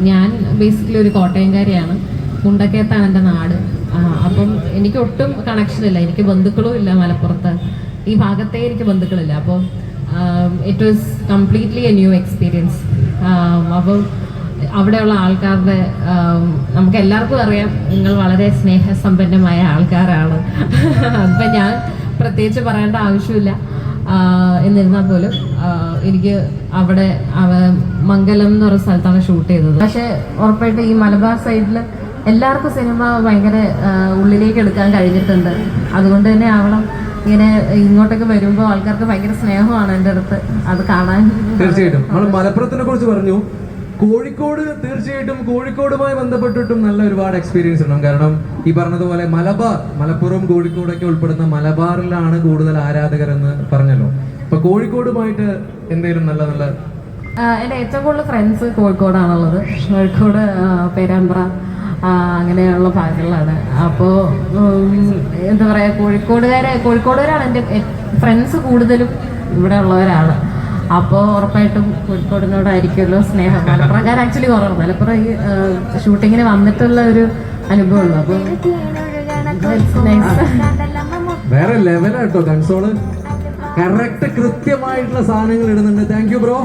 ഞാൻ ബേസിക്കലി ഒരു കോട്ടയംകാരിയാണ്. മുണ്ടക്കയത്താണ് എന്റെ നാട്. അപ്പം എനിക്ക് ഒട്ടും കണക്ഷൻ ഇല്ല. എനിക്ക് ബന്ധുക്കളും ഇല്ല മലപ്പുറത്ത്. ഈ ഭാഗത്തെ എനിക്ക് ബന്ധുക്കളില്ല. അപ്പോൾ it was completely a new experience അപ്പം അവിടെയുള്ള ആൾക്കാരുടെ നമുക്ക് എല്ലാവർക്കും അറിയാം നിങ്ങൾ വളരെ സ്നേഹസമ്പന്നമായ ആൾക്കാരാണ്. അപ്പം ഞാൻ പ്രത്യേകിച്ച് പറയേണ്ട ആവശ്യമില്ല. എന്നിരുന്നാൽ പോലും എനിക്ക് അവിടെ മംഗലം എന്ന് പറയുന്ന സ്ഥലത്താണ് ഷൂട്ട് ചെയ്തത്. പക്ഷെ ഉറപ്പായിട്ട് ഈ മലബാർ സൈഡിൽ എല്ലാവർക്കും സിനിമ ഭയങ്കര ഉള്ളിലേക്ക് എടുക്കാൻ കഴിഞ്ഞിട്ടുണ്ട്. അതുകൊണ്ട് തന്നെ ആവണം. ഇങ്ങനെ ഇങ്ങോട്ടൊക്കെ വരുമ്പോൾ ആൾക്കാർക്ക് ഭയങ്കര സ്നേഹമാണ് എന്റെ അടുത്ത്. അത് കാണാൻ തീർച്ചയായിട്ടും. നമ്മൾ മലപ്പുറത്തിനെ കുറിച്ച് പറഞ്ഞു. കോഴിക്കോട് തീർച്ചയായിട്ടും കോഴിക്കോടുമായി ബന്ധപ്പെട്ടിട്ടും നല്ല ഒരുപാട് എക്സ്പീരിയൻസ് ഉണ്ടാവും കാരണം ഈ പറഞ്ഞതുപോലെ മലബാർ മലപ്പുറം കോഴിക്കോടൊക്കെ ഉൾപ്പെടുന്ന മലബാറിലാണ് കൂടുതൽ ആരാധകർ എന്ന് പറഞ്ഞല്ലോ. അപ്പൊ കോഴിക്കോടുമായിട്ട് എന്തെങ്കിലും നല്ല നല്ല എന്റെ ഏറ്റവും കൂടുതൽ ഫ്രണ്ട്സ് കോഴിക്കോടാണുള്ളത്. കോഴിക്കോട് പേരാമ്പ്ര അങ്ങനെയുള്ള ഭാഗങ്ങളിലാണ്. അപ്പോ എന്താ പറയുക കോഴിക്കോടുകാരെ കോഴിക്കോടുകാരാണ് എന്റെ ഫ്രണ്ട്സ് കൂടുതലും ഇവിടെ ഉള്ളവരാണ് അപ്പോൾ ഉറപ്പായിട്ടും കോഴിക്കോടിനോടായിരിക്കുമല്ലോ സ്നേഹം. മലപ്പുറക്കാർ ആക്ച്വലി കുറവാണ്. മലപ്പുറം ഈ ഷൂട്ടിങ്ങിന് വന്നിട്ടുള്ള ഒരു അനുഭവമുള്ളൂ. അപ്പോൾ വേറെ ലെവലാട്ടോ കൺസോൾ. കറക്റ്റ് കൃത്യമായിട്ടുള്ള സാധനങ്ങൾ ഇടുന്നുണ്ട്. Thank you bro